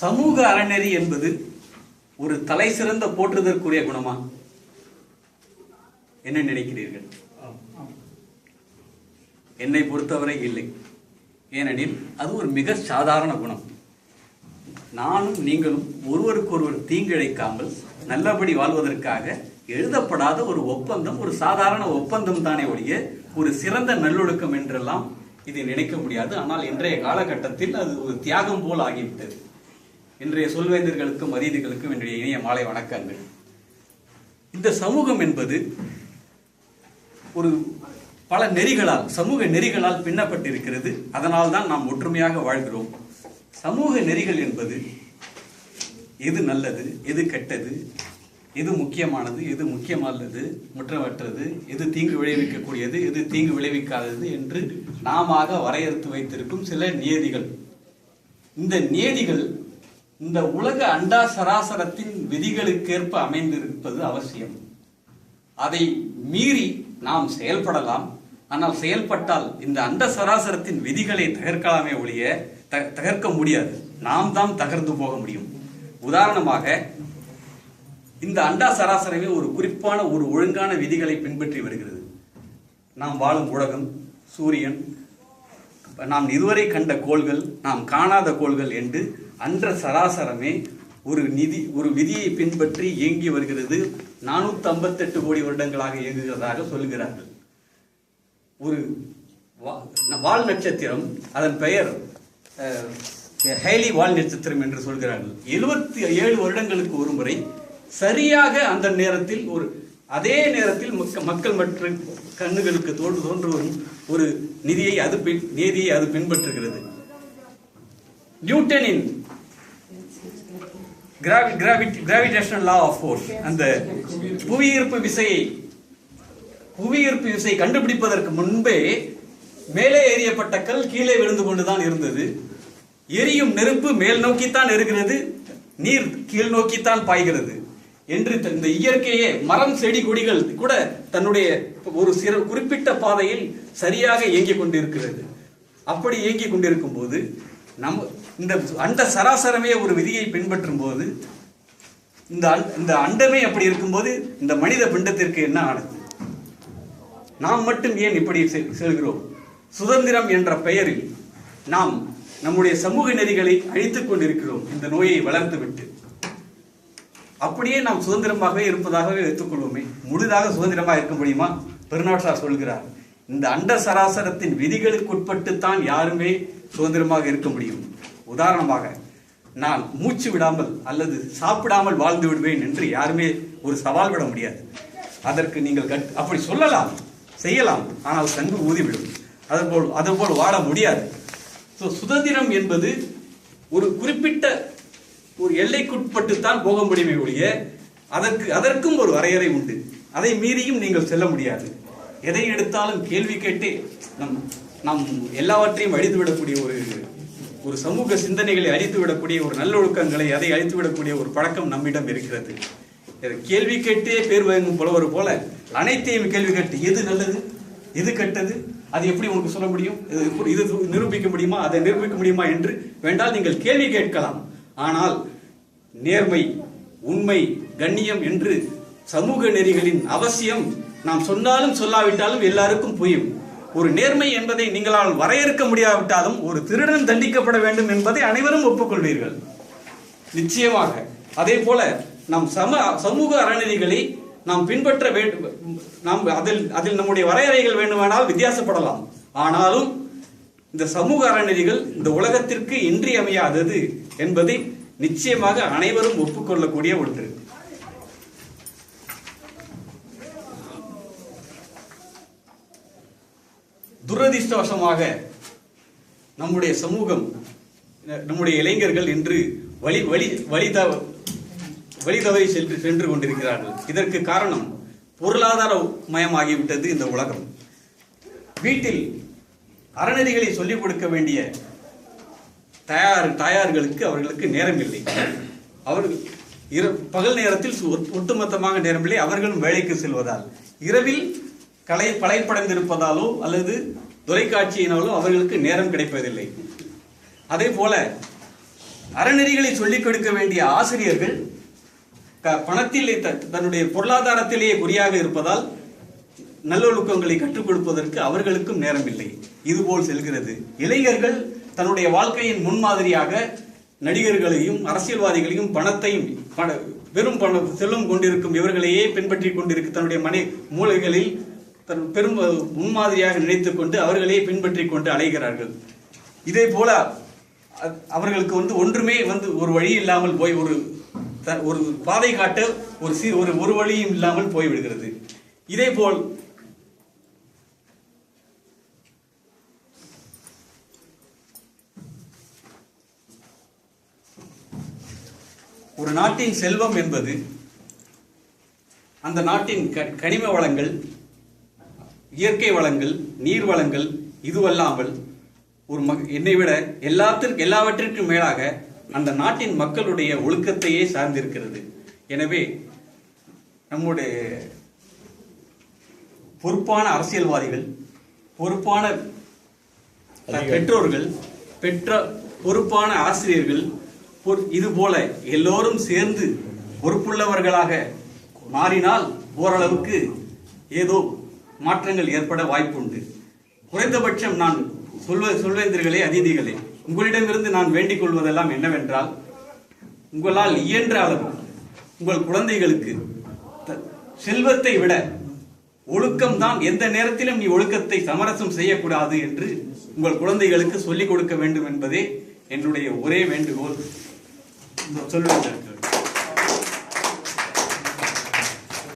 சமூக அறநெறி என்பது ஒரு தலை சிறந்த போற்றுதற்குரிய குணமா? என்ன நினைக்கிறீர்கள்? என்னை பொறுத்தவரை இல்லை. ஏனெனில் அது ஒரு மிக சாதாரண குணம். நானும் நீங்களும் ஒருவருக்கொருவர் தீங்கிழைக்காமல் நல்லபடி வாழ்வதற்காக எழுதப்படாத ஒரு ஒப்பந்தம் ஒரு சாதாரண ஒப்பந்தம் தானே ஒழிய ஒரு சிறந்த நல்லொழுக்கம் என்றெல்லாம் இதை நினைக்க முடியாது. ஆனால் இன்றைய காலகட்டத்தில் அது ஒரு தியாகம் போல் ஆகிவிட்டது. இன்றைய சொல்வேந்தர்களுக்கும் மரியாதைகளுக்கும் என்னுடைய இணைய மாலை வணக்கங்கள். இந்த சமூகம் என்பது ஒரு பல நெறிகளால் சமூக நெறிகளால் பின்னப்பட்டிருக்கிறது. அதனால் தான் நாம் ஒற்றுமையாக வாழ்கிறோம். சமூக நெறிகள் என்பது எது நல்லது எது கெட்டது எது முக்கியமானது எது முக்கியமல்லது முற்றமற்றது எது தீங்கு விளைவிக்கக்கூடியது எது தீங்கு விளைவிக்காதது என்று நாம வரையறுத்து வைத்திருக்கும் சில நியதிகள். இந்த நியதிகள் இந்த உலக அண்டா சராசரத்தின் விதிகளுக்கேற்ப அமைந்திருப்பது அவசியம். அதை மீறி நாம் செயல்படலாம். ஆனால் செயல்பட்டால் இந்த அண்ட சராசரத்தின் விதிகளை தகர்க்கலாமே ஒழிய தகர்க்க முடியாது. நாம் தான் தகர்ந்து போக முடியும். உதாரணமாக இந்த அண்டா சராசரமே ஒரு குறிப்பான ஒரு ஒழுங்கான விதிகளை பின்பற்றி வருகிறது. நாம் வாழும் உலகம் சூரியன் நாம் இதுவரை கண்ட கோள்கள் நாம் காணாத கோள்கள் என்று அன்ற சராசரமே ஒரு நிதி ஒரு விதியை பின்பற்றி இயங்கி வருகிறது. நானூற்றம்பத்தெட்டு கோடி வருடங்களாக இயங்குகிறதாக சொல்கிறார்கள். ஒரு வா- வால் நட்சத்திரம் அதன் பெயர் ஹேலி வால் நட்சத்திரம் என்று சொல்கிறார்கள். எழுபத்தி ஏழு வருடங்களுக்கு ஒரு முறை சரியாக அந்த நேரத்தில் ஒரு அதே நேரத்தில் மக்க- மக்கள் மற்றும் கண்ணுகளுக்கு தோன்று தோன்று வரும் ஒரு நிதியை அது பின் நீதியை அது பின்பற்றுகிறது. நியூட்டனின் கிராவிடேஷனல் லா ஆஃப் ஃபோர்ஸ் அந்த புவியீர்ப்பு விசையை புவியீர்ப்பு விசை கண்டுபிடிப்பதற்கு முன்பே மேலே எறியப்பட்ட கல் கீழே விழுந்து கொண்டுதான் இருந்தது. எரியும் நெருப்பு மேல் நோக்கித்தான் இருக்கிறது நீர் கீழ் நோக்கித்தான் பாய்கிறது என்று இந்த இயற்கையே மரம் செடி கொடிகள் கூட தன்னுடைய ஒரு சிற குறிப்பிட்ட பாதையில் சரியாக இயங்கிக் கொண்டிருக்கிறது. அப்படி இயங்கிக் கொண்டிருக்கும் போது நம் இந்த அண்ட சராசரமே ஒரு விதியை பின்பற்றும் போது இந்த இந்த அண்டமே அப்படி இருக்கும்போது இந்த மனித பிண்டத்திற்கு என்ன ஆனது? நாம் மட்டும் ஏன் இப்படி செ- செல்கிறோம்? சுதந்திரம் என்ற பெயரில் நாம் நம்முடைய சமூக நெறிகளை அழித்துக் கொண்டிருக்கிறோம் இந்த நோயை வளர்த்துவிட்டு. அப்படியே நாம் சுதந்திரமாகவே இருப்பதாகவே எடுத்துக்கொள்வோமே. முழுதாக சுதந்திரமாக இருக்க முடியுமா? பெருநாட்டார் சொல்கிறார். இந்த அண்ட சராசரத்தின் விதிகளுக்குட்பட்டுத்தான் யாருமே சுதந்திரமாக இருக்க முடியும். உதாரணமாக நான் மூச்சு விடாமல் அல்லது சாப்பிடாமல் வாழ்ந்து விடுவேன் என்று யாருமே ஒரு சவால் விட முடியாது. அதற்கு நீங்கள் கட் அப்படி சொல்லலாம் செய்யலாம் ஆனால் சங்கு ஊதிவிடும். அதுபோல் அதுபோல் வாழ முடியாது. ஸோ சுதந்திரம் என்பது ஒரு குறிப்பிட்ட ஒரு எல்லைக்குட்பட்டுத்தான் போக முடியுமே ஒழிய அதற்கு அதற்கும் ஒரு வரையறை உண்டு. அதை மீறியும் நீங்கள் செல்ல முடியாது. எதை எடுத்தாலும் கேள்வி கேட்டே நம் நம் எல்லாவற்றையும் அழிந்து விடக்கூடிய ஒரு ஒரு சமூக சிந்தனைகளை அழித்து விடக்கூடிய ஒரு நல்லொழுக்கங்களை அதை அழித்து விடக்கூடிய ஒரு பழக்கம் நம்மிடம் இருக்கிறது. கேள்வி கேட்டே பேர் வழங்கும் புலவர் போல அனைத்தையும் கேள்வி கேட்டு எது நல்லது? எது கெட்டது? அது எப்படி உங்களுக்கு சொல்ல முடியும்? இது இது நிரூபிக்க முடியுமா? அதை நிரூபிக்க முடியுமா என்று வேண்டால் நீங்கள் கேள்வி கேட்கலாம். ஆனால் நேர்மை உண்மை கண்ணியம் என்று சமூக நெறிகளின் அவசியம் நாம் சொன்னாலும் சொல்லாவிட்டாலும் எல்லாருக்கும் புரியும். ஒரு நேர்மை என்பதை நீங்களால் வரையறுக்க முடியாவிட்டாலும் ஒரு திருடன் தண்டிக்கப்பட வேண்டும் என்பதை அனைவரும் ஒப்புக்கொள்வீர்கள். நிச்சயமாக அதே போல நம் சம சமூக அறநெறிகளை நாம் பின்பற்ற வேண்டும் நாம் அதில் அதில் நம்முடைய வரையறைகள் வேண்டுமானால் வித்தியாசப்படலாம். ஆனாலும் இந்த சமூக அறநெறிகள் இந்த உலகத்திற்கு இன்றியமையாதது என்பதை நிச்சயமாக அனைவரும் ஒப்புக்கொள்ளக்கூடிய ஒன்று. துரதிர்ஷ்டவசமாக நம்முடைய சமூகம் நம்முடைய இளைஞர்கள் இன்று வழி வழி வழி தவ வழி தவறி சென்று சென்று கொண்டிருக்கிறார்கள். இதற்கு காரணம் பொருளாதார மயமாகிவிட்டது இந்த உலகம். வீட்டில் அறநெறிகளை சொல்லிக் கொடுக்க வேண்டிய தயார் தாயார்களுக்கு அவர்களுக்கு நேரம் இல்லை அவர்கள் இர பகல் நேரத்தில் சு- ஒட்டு- ஒட்டுமொத்தமாக நேரமில்லை. அவர்களும் வேலைக்கு செல்வதால். இரவில் கலை படைப்படைந்திருப்பதாலோ அல்லது தொலைக்காட்சியினாலோ அவர்களுக்கு நேரம் கிடைப்பதில்லை. அதே போல அறநெறிகளை சொல்லிக் கொடுக்க வேண்டிய ஆசிரியர்கள் க- பணத்திலே த- தன்னுடைய பொருளாதாரத்திலேயே குறியாக இருப்பதால் நல்லொழுக்கங்களை கற்றுக் கொடுப்பதற்கு அவர்களுக்கும் நேரமில்லை. இதுபோல் செல்கிறது. இளைஞர்கள் தன்னுடைய வாழ்க்கையின் முன்மாதிரியாக நடிகர்களையும் அரசியல்வாதிகளையும் பணத்தையும் பண வெறும் பண செல்லும் கொண்டிருக்கும் இவர்களையே பின்பற்றி கொண்டிருக்க தன்னுடைய மனை மூளைகளில் தன் பெரும் முன்மாதிரியாக நினைத்துக் கொண்டு அவர்களையே பின்பற்றி கொண்டு அலைகிறார்கள். இதே போல அவர்களுக்கு வந்து ஒன்றுமே வந்து ஒரு வழி இல்லாமல் போய் ஒரு ஒரு பாதை காட்ட ஒரு சி ஒரு ஒரு வழியும் இல்லாமல் போய்விடுகிறது. இதே போல் ஒரு நாட்டின் செல்வம் என்பது அந்த நாட்டின் க- கனிம வளங்கள் இயற்கை வளங்கள் நீர் வளங்கள் இதுவல்லாமல் ஒரு மக் என்னை விட எல்லாத்திற்கும் எல்லாவற்றிற்கும் மேலாக அந்த நாட்டின் மக்களுடைய ஒழுக்கத்தையே சார்ந்திருக்கிறது. எனவே நம்முடைய பொறுப்பான அரசியல்வாதிகள் பொறுப்பான பெற்றோர்கள் பெற்ற பொறுப்பான ஆசிரியர்கள் இது போல எல்லோரும் சேர்ந்து பொறுப்புள்ளவர்களாக மாறினால் ஓரளவுக்கு ஏதோ மாற்றங்கள் ஏற்பட வாய்ப்புண்டு. குறைந்தபட்சம் நான் சொல்வ சொல்வேந்தர்களே அதிதிகளே உங்களிடமிருந்து நான் வேண்டிக் கொள்வதெல்லாம் என்னவென்றால் உங்களால் இயன்ற அளவு உங்கள் குழந்தைகளுக்கு த- செல்வத்தை விட ஒழுக்கம்தான் எந்த நேரத்திலும் நீ ஒழுக்கத்தை சமரசம் செய்யக்கூடாது என்று உங்கள் குழந்தைகளுக்கு சொல்லிக் கொடுக்க வேண்டும் என்பதே என்னுடைய ஒரே வேண்டுகோள். சொல்வதற்கு